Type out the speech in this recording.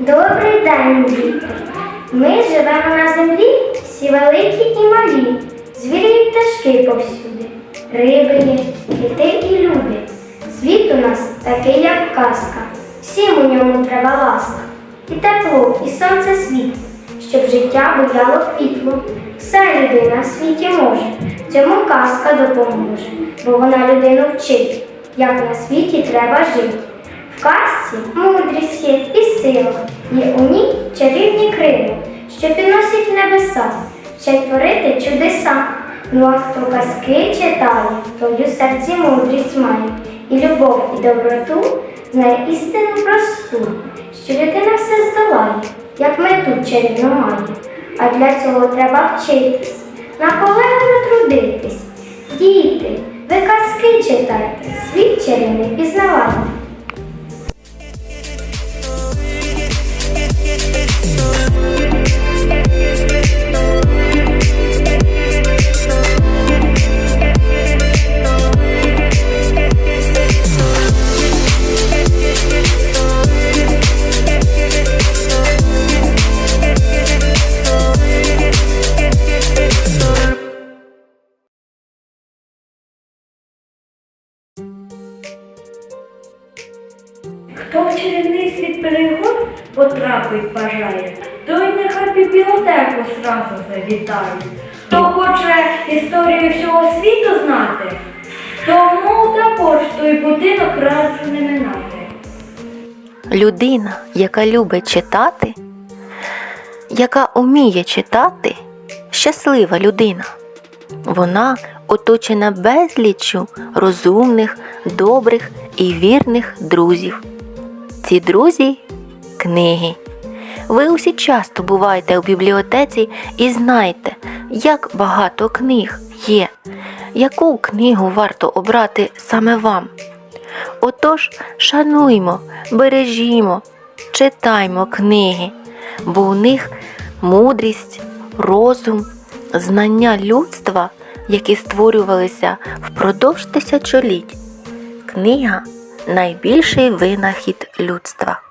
Добрий день, діти. Ми живемо на землі, всі великі і малі, звірі і пташки повсюди, риби є, кити і люди. Світ у нас такий, як казка, всім у ньому треба ласка. І тепло, і сонце світ, щоб життя буяло квітло. Все людина в світі може, цьому казка допоможе, бо вона людину вчить, як на світі треба жити. Казці мудрість є і сила, є у ній чарівні крила, що підносять небеса, вчать творити чудеса. Ну а хто казки читає, той у серці мудрість має, і любов, і доброту знає істину просту, що людина все здолає, як мету чарівну має. А для цього треба вчитись, наполегливо трудитись. Діти, ви казки читайте, світ чарівний пізнавайте. Хто в чарівний світ перегон потрапить бажає, той нехай бібліотеку зразу завітає. Хто хоче історію всього світу знати, тому також той будинок раджу не минати. Людина, яка любить читати, яка уміє читати, щаслива людина. Вона оточена безліччю розумних, добрих і вірних друзів. Ці друзі книги. Ви усі часто буваєте у бібліотеці і знаєте, як багато книг є, яку книгу варто обрати саме вам. Отож, шануймо, бережімо, читаймо книги, бо у них мудрість, розум, знання людства, які створювалися впродовж тисячоліть. Книга найбільший винахід людства.